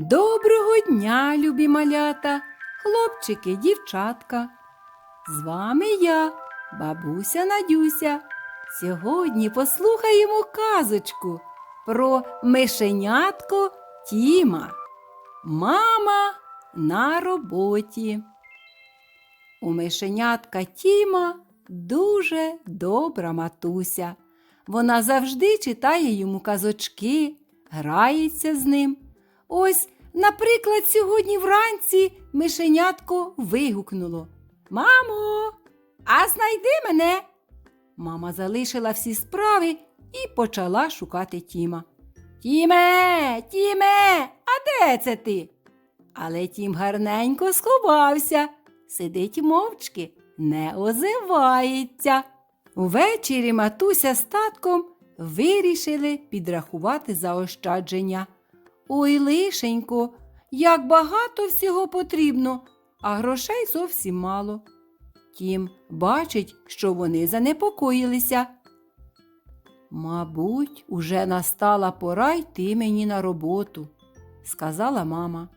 Доброго дня, любі малята, хлопчики, дівчатка. З вами я, бабуся Надюся. Сьогодні послухаємо казочку про мишенятко Тіма. Мама на роботі. У мишенятка Тіма дуже добра матуся. Вона завжди читає йому казочки, грається з ним. Ось, наприклад, сьогодні вранці мишенятко вигукнуло Мамо, а знайди мене. Мама залишила всі справи і почала шукати Тіма. Тіме, Тіме, а де це ти? Але Тім гарненько сховався, сидить мовчки, не озивається. Увечері матуся з татком вирішили підрахувати заощадження. Ой, лишенько, як багато всього потрібно, а грошей зовсім мало. Тім бачить, що вони занепокоїлися. Мабуть, уже настала пора йти мені на роботу, сказала мама.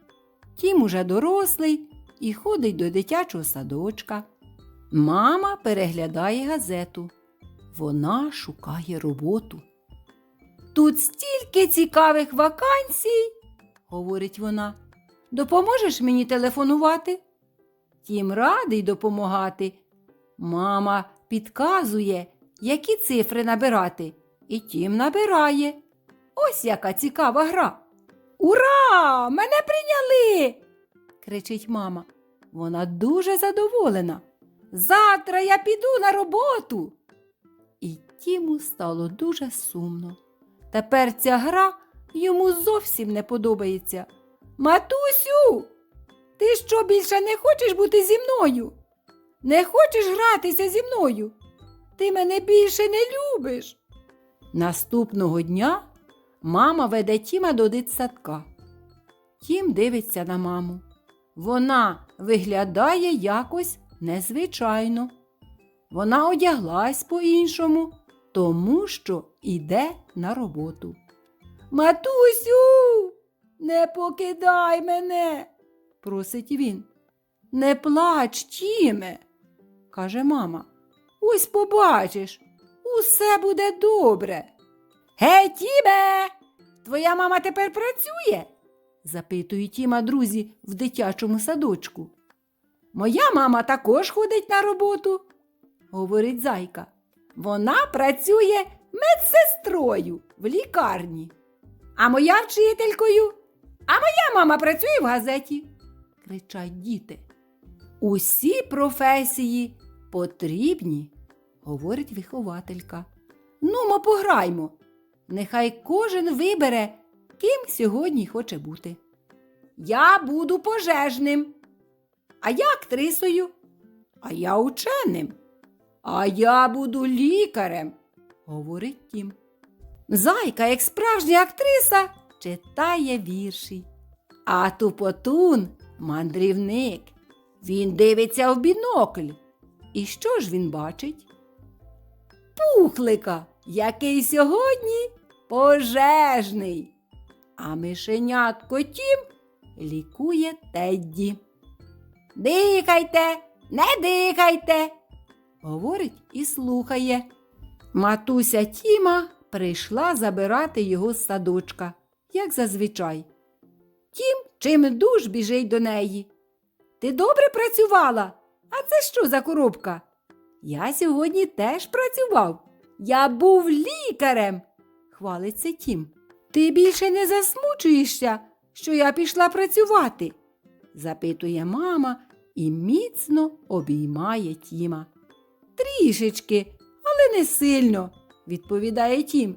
Тім уже дорослий і ходить до дитячого садочка. Мама переглядає газету. Вона шукає роботу. Тут стільки цікавих вакансій, говорить вона. Допоможеш мені телефонувати? Тім радий допомагати. Мама підказує, які цифри набирати, і тім набирає. Ось яка цікава гра. Ура! Мене прийняли! кричить мама. Вона дуже задоволена. Завтра я піду на роботу. І Тіму стало дуже сумно. Тепер ця гра йому зовсім не подобається. Матусю, ти що більше не хочеш бути зі мною? Не хочеш гратися зі мною? Ти мене більше не любиш. Наступного дня мама веде Тіма до дитсадка. Тім дивиться на маму. Вона виглядає якось незвичайно. Вона одяглась по-іншому, тому що іде на роботу. Матусю, не покидай мене, просить він. Не плач, Тіме, каже мама. Ось побачиш, усе буде добре. Гей, Тіме, твоя мама тепер працює? запитує Тіма друзі в дитячому садочку. Моя мама також ходить на роботу, говорить зайка. Вона працює медсестрою в лікарні. А моя вчителькою. А моя мама працює в газеті. кричать діти. Усі професії потрібні, говорить вихователька. Нумо пограймо. Нехай кожен вибере, ким сьогодні хоче бути. Я буду пожежним, а я актрисою, а я ученим. А я буду лікарем, говорить Тім. Зайка, як справжня актриса, читає вірші. А тупотун мандрівник. Він дивиться в бінокль. І що ж він бачить? Пухлика, який сьогодні пожежний. А мишенятко Тім лікує Тедді. Дихайте, не дихайте, говорить і слухає. Матуся Тіма прийшла забирати його з садочка, як зазвичай. Тім чим душ біжить до неї. Ти добре працювала? А це що за коробка? Я сьогодні теж працював. Я був лікарем, хвалиться Тім. Ти більше не засмучуєшся, що я пішла працювати? запитує мама і міцно обіймає Тіма. Трішечки, але не сильно, відповідає Тім.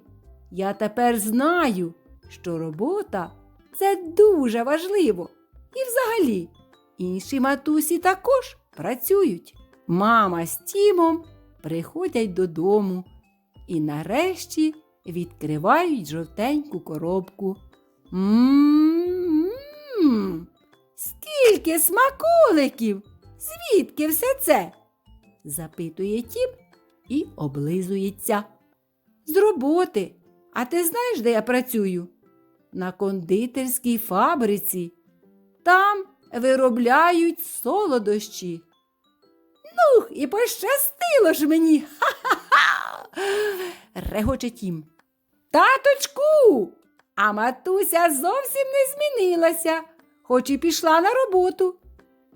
Я тепер знаю, що робота це дуже важливо. І взагалі, інші матусі також працюють. Мама з Тімом приходять додому і нарешті відкривають жовтеньку коробку. М-м-м, скільки смаколиків! Звідки все це? Запитує Тім і облизується. З роботи. А ти знаєш, де я працюю? на кондитерській фабриці. Там виробляють солодощі. Ну, і пощастило ж мені. Ха-ха-ха. регоче тім. Таточку, а матуся зовсім не змінилася, хоч і пішла на роботу,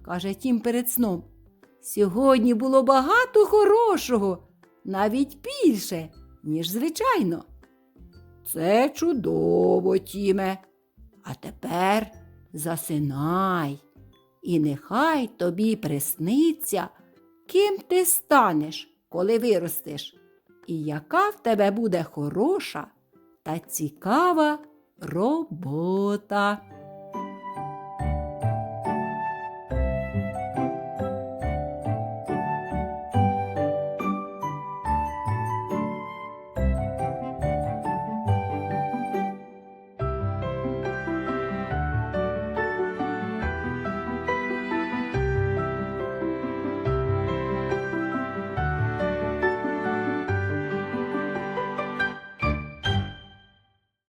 каже тім перед сном. Сьогодні було багато хорошого, навіть більше, ніж звичайно. Це чудово, Тіме. А тепер засинай, і нехай тобі присниться, ким ти станеш, коли виростеш, і яка в тебе буде хороша та цікава робота.